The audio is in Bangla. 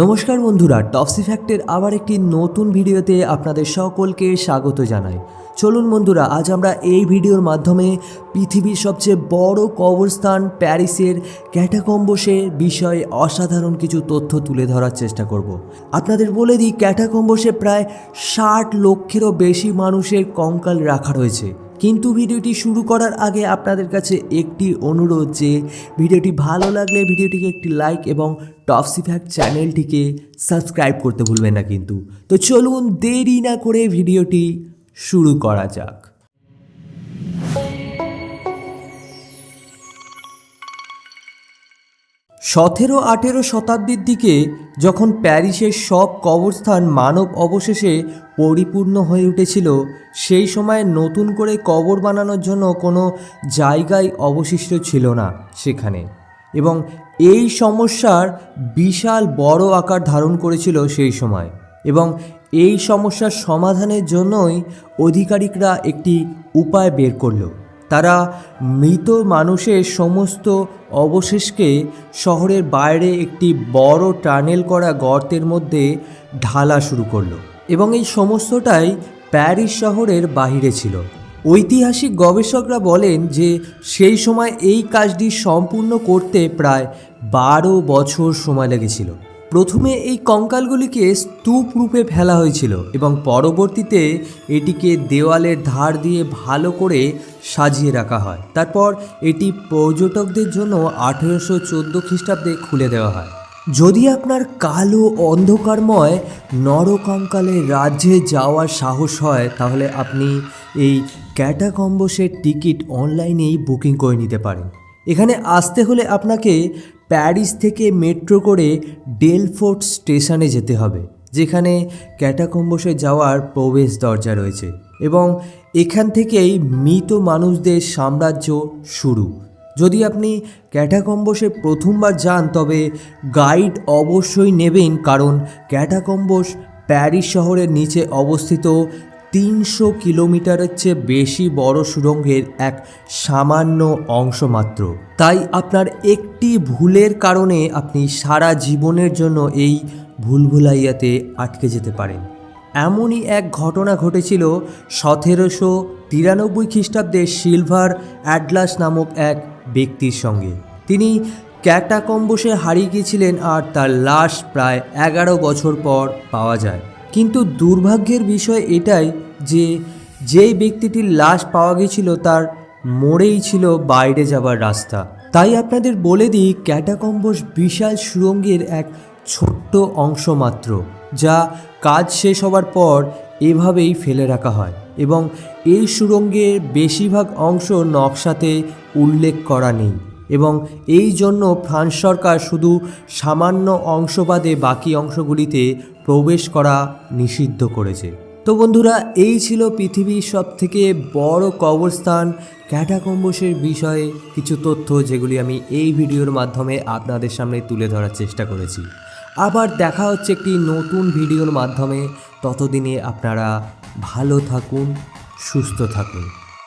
নমস্কার বন্ধুরা, টপসি ফ্যাক্টের আবার একটি নতুন ভিডিওতে আপনাদের সকলকে স্বাগত জানাই। চলুন বন্ধুরা, আজ আমরা এই ভিডিওর মাধ্যমে পৃথিবীর সবচেয়ে বড় কবরস্থান প্যারিসের ক্যাটাকম্বসের বিষয়ে অসাধারণ কিছু তথ্য তুলে ধরার চেষ্টা করব। আপনাদের বলে দিই, ক্যাটাকম্বসে প্রায় ষাট লক্ষেরও বেশি মানুষের কঙ্কাল রাখা রয়েছে। কিন্তু ভিডিওটি শুরু করার আগে আপনাদের কাছে একটি অনুরোধ যে ভিডিওটি ভালো লাগলে ভিডিওটিকে একটি লাইক এবং টপসি ফ্যাক্ট চ্যানেলটিকে সাবস্ক্রাইব করতে ভুলবেন না কিন্তু। তো চলুন দেরি না করে ভিডিওটি শুরু করা যাক। সতেরো আঠেরো শতাব্দীর দিকে যখন প্যারিসের সব কবরস্থান মানব অবশেষে পরিপূর্ণ হয়ে উঠেছিল, সেই সময় নতুন করে কবর বানানোর জন্য কোনো জায়গায় অবশিষ্ট ছিল না সেখানে। এবং এই সমস্যার বিশাল বড় আকার ধারণ করেছিল সেই সময়। এবং এই সমস্যার সমাধানের জন্যই আধিকারিকরা একটি উপায় বের করল। তারা মৃত মানুষের সমস্ত অবশেষকে শহরের বাইরে একটি বড় টানেল করা গর্তের মধ্যে ঢালা শুরু করল এবং এই সমস্তটাই প্যারিস শহরের বাহিরে ছিল। ঐতিহাসিক গবেষকরা বলেন যে সেই সময় এই কাজটি সম্পূর্ণ করতে প্রায় বারো বছর সময় লেগেছিল। প্রথমে এই কঙ্কালগুলিকে স্তূপ রূপে ফেলা হয়েছিল এবং পরবর্তীতে এটিকে দেওয়ালের ধার দিয়ে ভালো করে সাজিয়ে রাখা হয়। তারপর এটি পর্যটকদের জন্য আঠেরোশো চোদ্দ খ্রিস্টাব্দে খুলে দেওয়া হয়। যদি আপনার কালো অন্ধকারময় নরকঙ্কালের রাজ্যে যাওয়ার সাহস হয়, তাহলে আপনি এই ক্যাটাকম্বসের টিকিট অনলাইনেই বুকিং করে নিতে পারেন। এখানে আসতে হলে আপনাকে প্যারিস থেকে মেট্রো করে ডেলফোর্ট স্টেশনে যেতে হবে, যেখানে ক্যাটাকম্বসে যাওয়ার প্রবেশ দরজা রয়েছে এবং এখান থেকেই মৃত মানুষদের সাম্রাজ্য শুরু। যদি আপনি ক্যাটাকম্বসে প্রথমবার যান, তবে গাইড অবশ্যই নেবেন, কারণ ক্যাটাকম্বস প্যারিস শহরের নিচে অবস্থিত তিনশো কিলোমিটারের চেয়ে বেশি বড় সুড়ঙ্গের এক সামান্য অংশ মাত্র। তাই আপনার একটি ভুলের কারণে আপনি সারা জীবনের জন্য এই ভুলভুলাইয়াতে আটকে যেতে পারেন। এমনই এক ঘটনা ঘটেছিল সতেরোশো তিরানব্বই খ্রিস্টাব্দে সিলভার অ্যাডলাস নামক এক ব্যক্তির সঙ্গে। তিনি ক্যাটাকম্বসে হারিয়ে গিয়েছিলেন আর তার লাশ প্রায় এগারো বছর পর পাওয়া যায়। কিন্তু দুর্ভাগ্যের বিষয় এটাই যে যেই ব্যক্তিটির লাশ পাওয়া গেছিল তার মোড়েই ছিল বাইরে যাবার রাস্তা। তাই আপনাদের বলে দিই, ক্যাটাকম্বস বিশাল সুরঙ্গের এক ছোট্ট অংশ মাত্র, যা কাজ শেষ হওয়ার পর এভাবেই ফেলে রাখা হয় এবং এই সুরঙ্গের বেশিরভাগ অংশ নকশাতে উল্লেখ করা নেই। এবং এই জন্য ফ্রান্স সরকার শুধু সামান্য অংশ বাদে বাকি অংশগুলিতে প্রবেশ করা নিষিদ্ধ করেছে। তো বন্ধুরা, এই ছিল পৃথিবীর সব থেকে বড় কবরস্থান ক্যাটাকম্বসের বিষয়ে কিছু তথ্য যেগুলি আমি এই ভিডিওর মাধ্যমে আপনাদের সামনে তুলে ধরার চেষ্টা করেছি। আবার দেখা হচ্ছে একটি নতুন ভিডিওর মাধ্যমে। ততদিনে আপনারা ভালো থাকুন, সুস্থ থাকুন।